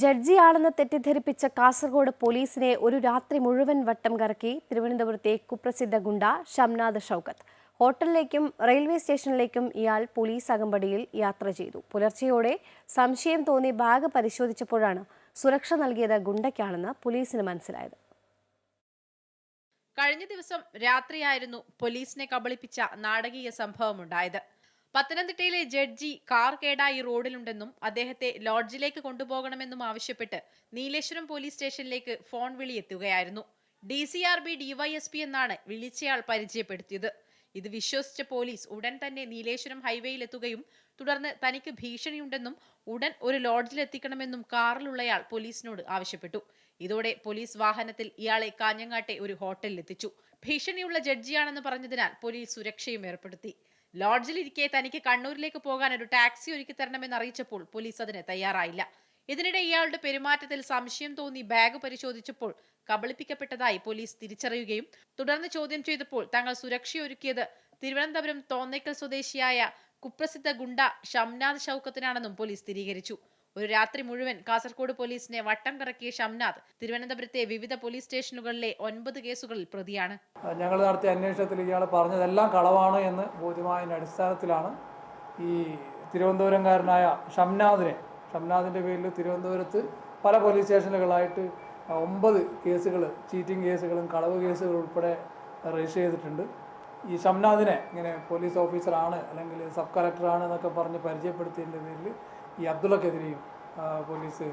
ജഡ്ജിയാണെന്ന് തെറ്റിദ്ധരിപ്പിച്ച കാസർഗോഡ് പോലീസിനെ ഒരു രാത്രി മുഴുവൻ വട്ടം കറക്കി തിരുവനന്തപുരത്തെ കുപ്രസിദ്ധ ഗുണ്ട ഷംനാഥ് ഷൗക്കത്ത്. ഹോട്ടലിലേക്കും റെയിൽവേ സ്റ്റേഷനിലേക്കും ഇയാൾ പോലീസ് അകമ്പടിയിൽ യാത്ര ചെയ്തു. പുലർച്ചെയോടെ സംശയം തോന്നി ബാഗ് പരിശോധിച്ചപ്പോഴാണ് സുരക്ഷ നൽകിയത് ഗുണ്ടയ്ക്കാണെന്ന് പോലീസിന് മനസ്സിലായത്. കഴിഞ്ഞ ദിവസം രാത്രിയായിരുന്നു പോലീസിനെ കബളിപ്പിച്ച നാടകീയ സംഭവമുണ്ടായത്. പത്തനംതിട്ടയിലെ ജഡ്ജി കാർ കേടായി റോഡിലുണ്ടെന്നും അദ്ദേഹത്തെ ലോഡ്ജിലേക്ക് കൊണ്ടുപോകണമെന്നും ആവശ്യപ്പെട്ട് നീലേശ്വരം പോലീസ് സ്റ്റേഷനിലേക്ക് ഫോൺ വിളി എത്തുകയായിരുന്നു D C R B DYSP എന്നാണ് വിളിച്ചയാൾ പരിചയപ്പെടുത്തിയത്. ഇത് വിശ്വസിച്ച പോലീസ് ഉടൻ തന്നെ നീലേശ്വരം ഹൈവേയിൽ എത്തുകയും തുടർന്ന് തനിക്ക് ഭീഷണിയുണ്ടെന്നും ഉടൻ ഒരു ലോഡ്ജിൽ എത്തിക്കണമെന്നും കാറിലുള്ളയാൾ പോലീസിനോട് ആവശ്യപ്പെട്ടു. ഇതോടെ പോലീസ് വാഹനത്തിൽ ഇയാളെ കാഞ്ഞങ്ങാട്ടെ ഒരു ഹോട്ടലിൽ എത്തിച്ചു ഭീഷണിയുള്ള ജഡ്ജിയാണെന്ന് പറഞ്ഞതിനാൽ പോലീസ് സുരക്ഷയും ഏർപ്പെടുത്തി. ലോഡ്ജിലിരിക്കെ തനിക്ക് കണ്ണൂരിലേക്ക് പോകാൻ ഒരു ടാക്സി ഒരുക്കി തരണമെന്ന് അറിയിച്ചപ്പോൾ പോലീസ് അതിന് തയ്യാറായില്ല. ഇതിനിടെ ഇയാളുടെ പെരുമാറ്റത്തിൽ സംശയം തോന്നി ബാഗ് പരിശോധിച്ചപ്പോൾ കബളിപ്പിക്കപ്പെട്ടതായി പോലീസ് തിരിച്ചറിയുകയും തുടർന്ന് ചോദ്യം ചെയ്തപ്പോൾ തങ്ങൾ സുരക്ഷയൊരുക്കിയത് തിരുവനന്തപുരം തോന്നേക്കൽ സ്വദേശിയായ കുപ്രസിദ്ധ ഗുണ്ട ഷംനാഥ് ഷൗക്കത്തിനാണെന്നും പോലീസ് സ്ഥിരീകരിച്ചു. ഒരു രാത്രി മുഴുവൻ കാസർഗോഡ് പോലീസിനെ വട്ടം കറക്കിയ ഷംനാഥ് തിരുവനന്തപുരത്തെ വിവിധ പോലീസ് സ്റ്റേഷനുകളിലെ ഒൻപത് കേസുകളിൽ പ്രതിയാണ്. ഞങ്ങൾ നടത്തിയ അന്വേഷണത്തിൽ ഇയാൾ പറഞ്ഞതെല്ലാം കളവാണ് എന്ന് ബോധ്യമായതിന്റെ അടിസ്ഥാനത്തിലാണ് ഈ തിരുവനന്തപുരംകാരനായ ഷംനാഥിനെ ഷംനാഥിന്റെ പേരിൽ തിരുവനന്തപുരത്ത് പല പോലീസ് സ്റ്റേഷനുകളായിട്ട് ഒമ്പത് കേസുകൾ ചീറ്റിംഗ് കേസുകളും കളവ് കേസുകളും ഉൾപ്പെടെ രജിസ്റ്റർ ചെയ്തിട്ടുണ്ട്. ഈ ഷംനാഥിനെ ഇങ്ങനെ പോലീസ് ഓഫീസറാണ് അല്ലെങ്കിൽ സബ് കളക്ടറാണ് എന്നൊക്കെ പറഞ്ഞ് പരിചയപ്പെടുത്തിയതിന്റെ പേരിൽ ഈ അബ്ദുള്ളക്കെതിരെയും പോലീസ്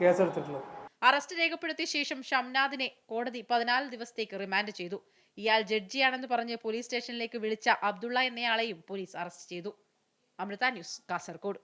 കേസെടുത്തിട്ടുള്ളത്. അറസ്റ്റ് രേഖപ്പെടുത്തിയ ശേഷം ഷംനാദിനെ കോടതി പതിനാല് ദിവസത്തേക്ക് റിമാൻഡ് ചെയ്തു. ഇയാൾ ജഡ്ജിയാണെന്ന് പറഞ്ഞ് പോലീസ് സ്റ്റേഷനിലേക്ക് വിളിച്ച അബ്ദുള്ള എന്നയാളെയും പോലീസ് അറസ്റ്റ് ചെയ്തു. അമൃത ന്യൂസ് കാസർഗോഡ്.